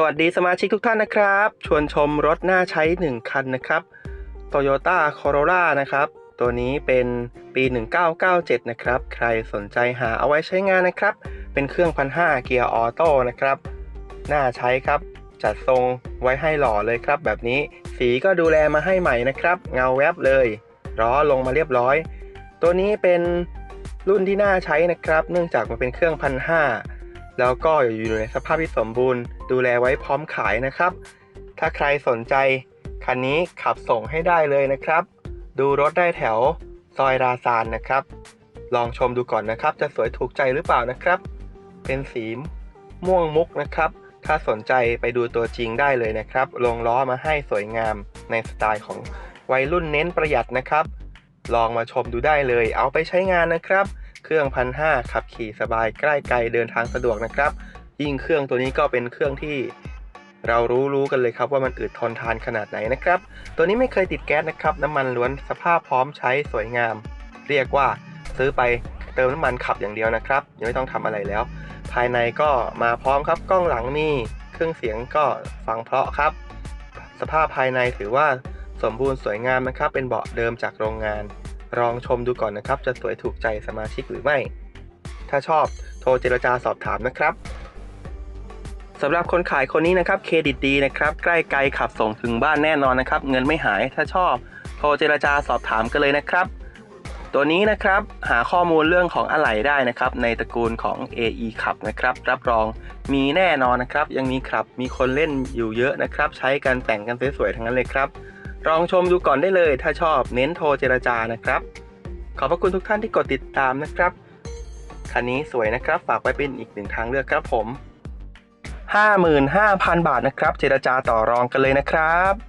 สวัสดีสมาชิกทุกท่านนะครับ ชวนชมรถน่าใช้ 1 คันนะครับ Toyota Corolla นะครับ ตัวนี้เป็นปี 1997 นะครับ ใครสนใจหาเอาไว้ใช้งานนะครับ เป็นเครื่อง1,500เกียร์ออโต้นะครับ น่าใช้ครับ จัดทรงไว้ให้หล่อเลยครับ แบบนี้ สีก็ดูแลมาให้ใหม่นะครับ เงาแวบเลย ล้อลงมาเรียบร้อย ตัวนี้เป็นรุ่นที่น่าใช้นะครับ เนื่องจากมันเป็นเครื่อง1,500 แล้วก็อยู่ในสภาพที่สมบูรณ์ ดูแลไว้พร้อมขายนะครับ ถ้าใครสนใจ คันนี้ขับส่งให้ได้เลยนะครับ ดูรถได้แถวซอยราซานนะครับ ลองชมดูก่อนนะครับ จะสวยถูกใจหรือเปล่านะครับ เป็นสีม่วงมุกนะครับ ถ้าสนใจไปดูตัวจริงได้เลยนะครับ ลงล้อมาให้สวยงามในสไตล์ของวัยรุ่นเน้นประหยัดนะครับ ลองมาชมดูได้เลย เอาไปใช้งานนะครับ เครื่องพันห้าขับขี่สบายใกล้ไกลเดินทางสะดวกนะครับ ยิ่งเครื่องตัวนี้ก็เป็นเครื่องที่เรารู้รู้กันเลยครับว่ามันอึดทนทานขนาดไหนนะครับ ตัวนี้ไม่เคยติดแก๊สนะครับ น้ำมันล้วนสภาพพร้อมใช้สวยงาม เรียกว่าซื้อไปเติมน้ำมันขับอย่างเดียวนะครับยังไม่ต้องทำอะไรแล้ว ภายในก็มาพร้อมครับกล้องหลังมีเครื่องเสียงก็ฟังเพราะครับ สภาพภายในถือว่าสมบูรณ์สวยงามนะครับ เป็นเบาะเดิมจากโรงงาน ลองชมดูก่อนนะครับ จะสวยถูกใจสมาชิกหรือไม่ ถ้าชอบโทรเจรจาสอบถามนะครับสำหรับคนขายคนนี้นะครับเครดิตดีนะครับ ใกล้ไกลขับส่งถึงบ้านแน่นอนนะครับ เงินไม่หายถ้าชอบ โทรเจรจาสอบถามกันเลยนะครับ ตัวนี้นะครับหาข้อมูลเรื่องของอะไหล่ได้นะครับ ในตระกูลของ AE ขับนะครับ รับรองมีแน่นอนนะครับ ยังมีขับมีคนเล่นอยู่เยอะนะครับ ใช้กันแต่งกันสวยๆทั้งนั้นเลยครับ ลองชมดูก่อนได้เลย ถ้าชอบเน้นโทรเจรจานะครับ ขอบพระคุณทุกท่านที่กดติดตามนะครับ คันนี้สวยนะครับ ฝากไว้เป็นอีกหนึ่งทางเลือกครับผม 55,000 บาทนะครับ เจรจาต่อรองกันเลยนะครับ